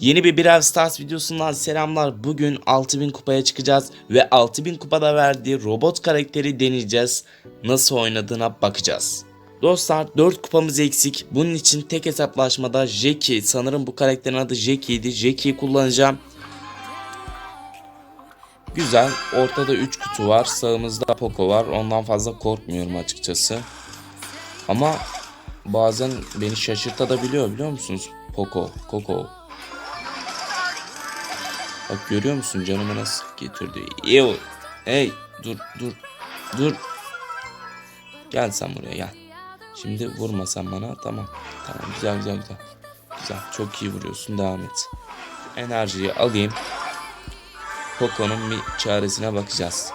Yeni bir Brawl Stars videosundan selamlar. Bugün 6000 kupaya çıkacağız ve 6000 kupada verdiği robot karakteri deneyeceğiz. Nasıl oynadığına bakacağız. Dostlar 4 kupamız eksik. Bunun için tek hesaplaşmada Jackie, sanırım bu karakterin adı Jackie'ydi. Jackie'yi kullanacağım. Güzel. Ortada 3 kutu var. Sağımızda Poco var. Ondan fazla korkmuyorum açıkçası. Ama bazen beni şaşırtabiliyor biliyor musunuz? Poco, Coco. Bak görüyor musun canımı nasıl getirdi? Ew. Hey dur dur dur. Gel sen buraya gel. Şimdi vurma sen bana tamam. Tamam güzel güzel güzel. Güzel çok iyi vuruyorsun devam et. Enerjiyi alayım. Poco'nun bir çaresine bakacağız.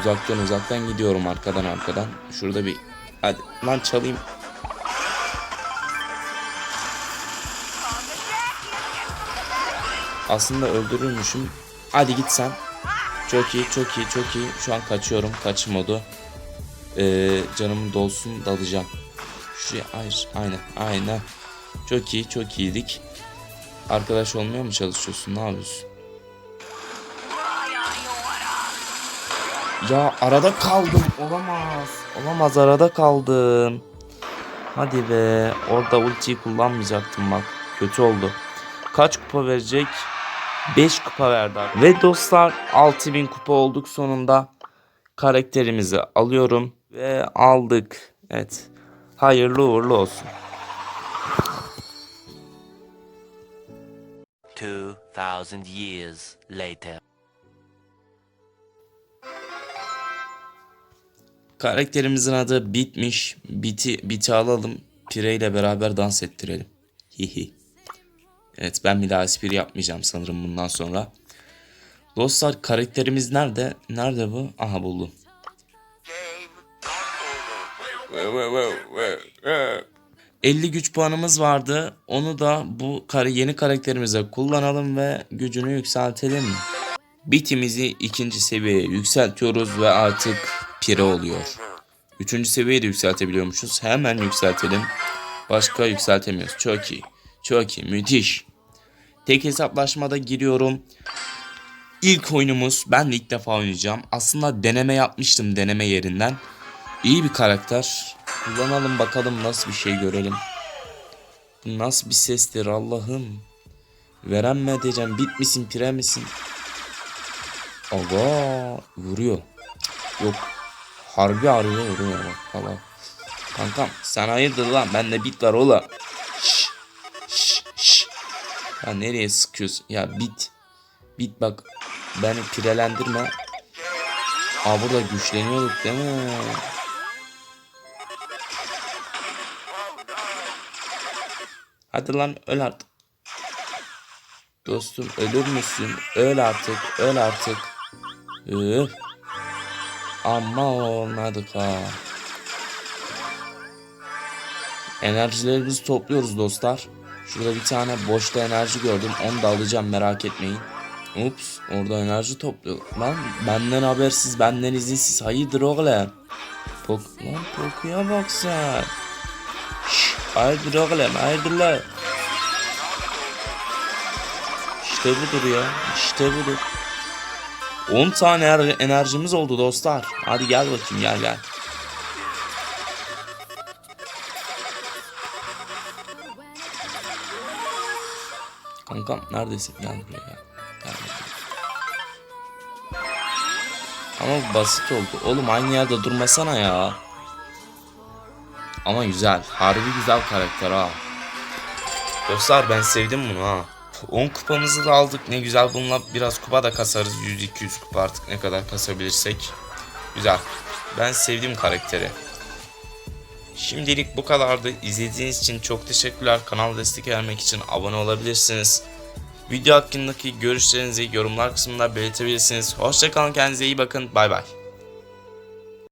Uzaktan uzaktan gidiyorum arkadan arkadan. Şurada bir hadi lan çalayım. Aslında öldürürmüşüm. Hadi git sen. Çok iyi, çok iyi, çok iyi. Şu an kaçıyorum. Kaç modu. Ee, canım dolsun dalacağım. Şuraya hayır. Aynen. Aynen. Çok iyi, çok iyiydik. Arkadaş olmaya mı çalışıyorsun? Ne yapıyorsun? Ya arada kaldım. Olamaz. Olamaz arada kaldım. Hadi be. Orada ultiyi kullanmayacaktım bak. Kötü oldu. Kaç kupa verecek? 5 kupa verdi. abi. Ve dostlar 6000 kupa olduk sonunda. Karakterimizi alıyorum. Ve aldık. Evet. Hayırlı uğurlu olsun. 2000 years later. Karakterimizin adı Bitmiş. Biti, biti alalım. Pire ile beraber dans ettirelim. Hihi. Evet ben bir daha espri yapmayacağım sanırım bundan sonra. Dostlar karakterimiz nerede? Nerede bu? Aha buldum. 50 güç puanımız vardı. Onu da bu yeni karakterimize kullanalım ve gücünü yükseltelim. Bitimizi ikinci seviyeye yükseltiyoruz ve artık pire oluyor. Üçüncü seviyeyi de yükseltebiliyormuşuz. Hemen yükseltelim. Başka yükseltemiyoruz. Çok iyi. Çok iyi. Müthiş. Tek hesaplaşmada giriyorum. İlk oyunumuz. Ben de ilk defa oynayacağım. Aslında deneme yapmıştım deneme yerinden. İyi bir karakter. Kullanalım bakalım nasıl bir şey görelim. Nasıl bir sestir Allah'ım. Veren mi edeceğim? Bit misin pire misin? Aga vuruyor. Yok. Harbi arıyor vuruyor bak falan. Kankam sen hayırdır lan bende bit var ola. Ya nereye sıkıyorsun? Ya bit. Bit bak. Beni pirelendirme. Aa burada güçleniyorduk değil mi? Hadi lan öl artık. Dostum ölür müsün? Öl artık, öl artık. Üf. Amma olmadık ha. Enerjilerimizi topluyoruz dostlar. Şurada bir tane boşta enerji gördüm. Onu da alacağım merak etmeyin. Ups orada enerji topluyor. Lan benden habersiz benden izinsiz hayırdır oğlum. Pok lan Poku'ya bak sen. Şşş, hayırdır oğlum hayırdır lan. İşte budur ya. İşte budur. 10 tane ener- enerjimiz oldu dostlar. Hadi gel bakayım gel gel. Kankam neredesin? Gel buraya gel. Gel buraya. Ama basit oldu. Oğlum aynı yerde durmasana ya. Ama güzel. Harbi güzel karakter ha. Dostlar ben sevdim bunu ha. 10 kupamızı da aldık. Ne güzel bununla biraz kupa da kasarız. 100-200 kupa artık ne kadar kasabilirsek. Güzel. Ben sevdim karakteri. Şimdilik bu kadardı. İzlediğiniz için çok teşekkürler. Kanal destek vermek için abone olabilirsiniz. Video hakkındaki görüşlerinizi yorumlar kısmında belirtebilirsiniz. Hoşçakalın kendinize iyi bakın. Bay bay.